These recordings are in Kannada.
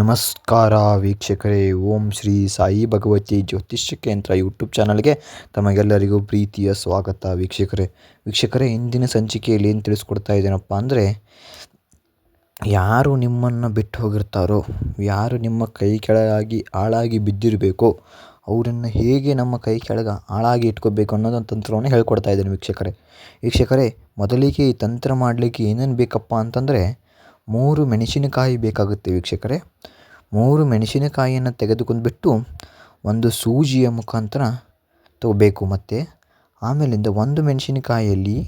ನಮಸ್ಕಾರ ವೀಕ್ಷಕರೇ, ಓಂ ಶ್ರೀ ಸಾಯಿ ಭಗವತಿ ಜ್ಯೋತಿಷ್ಯ ಕೇಂದ್ರ ಯೂಟ್ಯೂಬ್ ಚಾನಲ್ಗೆ ತಮಗೆಲ್ಲರಿಗೂ ಪ್ರೀತಿಯ ಸ್ವಾಗತ ವೀಕ್ಷಕರೇ. ವೀಕ್ಷಕರೇ, ಇಂದಿನ ಸಂಚಿಕೆಯಲ್ಲಿ ಏನು ತಿಳಿಸ್ಕೊಡ್ತಾ ಇದ್ದೇನಪ್ಪ ಅಂದರೆ, ಯಾರು ನಿಮ್ಮನ್ನು ಬಿಟ್ಟು ಹೋಗಿರ್ತಾರೋ, ಯಾರು ನಿಮ್ಮ ಕೈ ಕೆಳಗಾಗಿ ಹಾಳಾಗಿ ಬಿದ್ದಿರಬೇಕೋ, ಅವರನ್ನು ಹೇಗೆ ನಮ್ಮ ಕೈ ಕೆಳಗೆ ಹಾಳಾಗಿ ಇಟ್ಕೋಬೇಕು ಅನ್ನೋದೊಂದು ತಂತ್ರವನ್ನು ಹೇಳ್ಕೊಡ್ತಾ ಇದ್ದೇನೆ ವೀಕ್ಷಕರೇ. ವೀಕ್ಷಕರೇ, ಮೊದಲಿಗೆ ಈ ತಂತ್ರ ಮಾಡಲಿಕ್ಕೆ ಏನೇನು ಬೇಕಪ್ಪ ಅಂತಂದರೆ ಮೂರು ಮೆಣಸಿನಕಾಯಿ ಬೇಕಾಗುತ್ತೆ ವೀಕ್ಷಕರೇ. ಮೂರು ಮೆಣಸಿನಕಾಯಿಯನ್ನು ತೆಗೆದುಕೊಂಡ್ಬಿಟ್ಟು ಒಂದು ಸೂಜಿಯ ಮುಖಾಂತರ ತಗೋಬೇಕು ಮತ್ತು. ಆಮೇಲಿಂದ ಒಂದು ಮೆಣಸಿನಕಾಯಿಯಲ್ಲಿ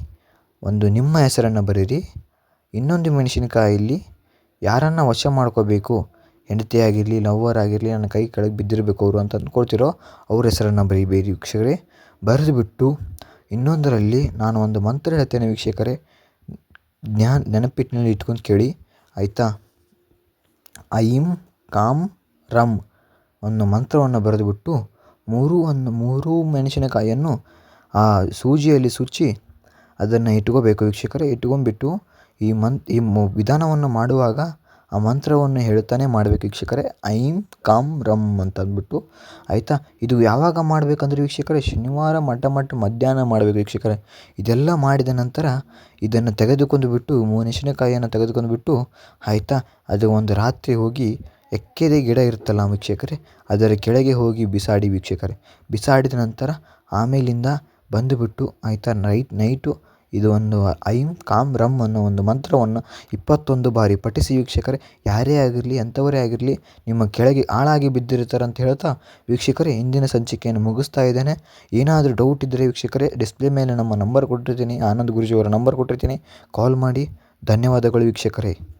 ಒಂದು ನಿಮ್ಮ ಹೆಸರನ್ನು ಬರೀರಿ. ಇನ್ನೊಂದು ಮೆಣಸಿನಕಾಯಿಯಲ್ಲಿ ಯಾರನ್ನು ವಶ ಮಾಡ್ಕೋಬೇಕು, ಹೆಂಡತಿ ಆಗಿರಲಿ, ಲವ್ವರ್ ಆಗಿರಲಿ, ನನ್ನ ಕೈ ಕೆಳಗೆ ಬಿದ್ದಿರಬೇಕು ಅವರು ಅಂತ ಅಂದ್ಕೊಳ್ತಿರೋ ಅವ್ರ ಹೆಸರನ್ನು ಬರೀಬೇಡಿ ವೀಕ್ಷಕರೇ. ಬರೆದುಬಿಟ್ಟು ಇನ್ನೊಂದರಲ್ಲಿ ನಾನು ಒಂದು ಮಂತ್ರ ಹೇಳ್ತೇನೆ ವೀಕ್ಷಕರೇ. ಜ್ಞಾನ ನೆನಪಿಟ್ಟಿನಲ್ಲಿ ಇಟ್ಕೊಂಡು ಕೇಳಿ. ಆಯಿತಾ? ಐಂ ಕಾಮ್ ರಂ ಅನ್ನೋ ಮಂತ್ರವನ್ನು ಬರೆದುಬಿಟ್ಟು ಮೂರು ಒಂದು ಮೂರು ಮೆಣಸಿನಕಾಯಿಯನ್ನು ಆ ಸೂಜಿಯಲ್ಲಿ ಸುಚ್ಚಿ ಅದನ್ನು ಇಟ್ಕೋಬೇಕು ವೀಕ್ಷಕರೇ. ಇಟ್ಕೊಂಡ್ಬಿಟ್ಟು ಈ ಮಂತ್, ಈ ವಿಧಾನವನ್ನು ಮಾಡುವಾಗ ಆ ಮಂತ್ರವನ್ನು ಹೇಳ್ತಾನೆ ಮಾಡಬೇಕು ವೀಕ್ಷಕರೇ. ಐಂ ಕಾಂ ರಂ ಅಂತ ಅಂದ್ಬಿಟ್ಟು ಆಯಿತಾ? ಇದು ಯಾವಾಗ ಮಾಡಬೇಕಂದ್ರೆ ವೀಕ್ಷಕರೇ? ಶನಿವಾರ ಮಟ್ಟ ಮಟ್ಟ ಮಧ್ಯಾಹ್ನ ಮಾಡಬೇಕು ವೀಕ್ಷಕರೇ. ಇದೆಲ್ಲ ಮಾಡಿದ ನಂತರ ಇದನ್ನು ತೆಗೆದುಕೊಂಡು ಬಿಟ್ಟು ಮೆಣಸಿನಕಾಯಿಯನ್ನು ತೆಗೆದುಕೊಂಡು ಬಿಟ್ಟು, ಆಯಿತಾ? ಅದು ಒಂದು ರಾತ್ರಿ ಹೋಗಿ ಎಕ್ಕೆದೆ ಗಿಡ ಇರುತ್ತಲ್ಲ ವೀಕ್ಷಕರೇ, ಅದರ ಕೆಳಗೆ ಹೋಗಿ ಬಿಸಾಡಿ ವೀಕ್ಷಕರೇ. ಬಿಸಾಡಿದ ನಂತರ ಆಮೇಲಿಂದ ಬಂದುಬಿಟ್ಟು, ಆಯಿತಾ? ನೈಟ್, ನೈಟು ಇದು ಒಂದು ಐಂ ಕಾಂ ರಂ ಅನ್ನೋ ಒಂದು ಮಂತ್ರವನ್ನು ಇಪ್ಪತ್ತೊಂದು ಬಾರಿ ಪಠಿಸಿ ವೀಕ್ಷಕರೇ, ಯಾರೇ ಆಗಿರಲಿ, ಎಂಥವರೇ ಆಗಿರಲಿ, ನಿಮ್ಮ ಕೆಳಗೆ ಆಳಾಗಿ ಬಿದ್ದಿರ್ತಾರೆ ಅಂತ ಹೇಳ್ತಾ ವೀಕ್ಷಕರೇ, ಇಂದಿನ ಸಂಚಿಕೆಯನ್ನು ಮುಗಿಸ್ತಾ ಇದ್ದೇನೆ. ಏನಾದರೂ ಡೌಟ್ ಇದ್ದರೆ ವೀಕ್ಷಕರೇ ಡಿಸ್ಪ್ಲೇ ಮೇಲೆ ನಮ್ಮ ನಂಬರ್ ಕೊಟ್ಟಿರ್ತೀನಿ. ಆನಂದ್ ಗುರುಜಿಯವರ ನಂಬರ್ ಕೊಟ್ಟಿರ್ತೀನಿ. ಕಾಲ್ ಮಾಡಿ. ಧನ್ಯವಾದಗಳು ವೀಕ್ಷಕರೇ.